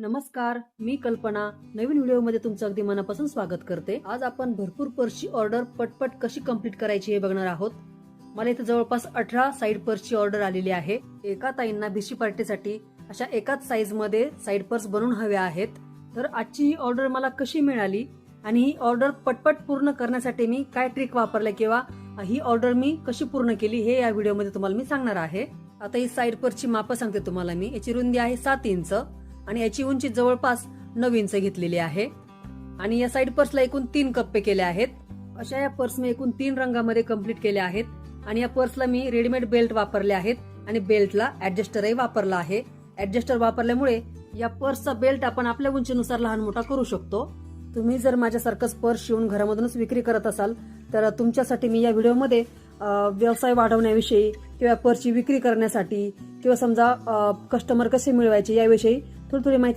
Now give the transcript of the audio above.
नमस्कार मी कल्पना. नवीन व्हिडिओमध्ये तुमचं अगदी मनापासून स्वागत करते. आज आपण भरपूर पर्सची ऑर्डर पटपट कशी कंप्लीट करायची हे बघणार आहोत. मला इथे जवळपास अठरा साईड पर्सची ऑर्डर आलेली आहे. एका ताईंना भिशी पार्टीसाठी अशा एकाच साईजमध्ये साईड पर्स बनवून हव्या आहेत. तर आजची ही ऑर्डर मला कशी मिळाली आणि ही ऑर्डर पटपट पूर्ण करण्यासाठी मी काय ट्रिक वापरले किंवा ही ऑर्डर मी कशी पूर्ण केली हे या व्हिडिओमध्ये तुम्हाला मी सांगणार आहे. आता ही साईड पर्सची मापं सांगते तुम्हाला मी. याची रुंदी आहे सात इंच. आणि याची उंची जवळपास नऊ इंच घेतलेली आहे. आणि या साईड पर्सला एकूण तीन कप्पे केले आहेत. अशा या पर्स मी एकूण तीन रंगामध्ये कंप्लीट केल्या आहेत. आणि या पर्सला मी रेडीमेड बेल्ट वापरले आहेत. आणि बेल्टला ऍडजस्टरही वापरला आहे. ऍडजस्टर वापरल्यामुळे या पर्सचा बेल्ट आपण आपल्या उंचीनुसार लहान मोठा करू शकतो. तुम्ही जर माझ्यासारखंच पर्स शिवून घरामधूनच विक्री करत असाल तर तुमच्यासाठी मी या व्हिडिओमध्ये व्यवसाय वाढवण्याविषयी किंवा पर्सची विक्री करण्यासाठी किंवा समजा कस्टमर कसे मिळवायचे याविषयी थोडी थोडी माहिती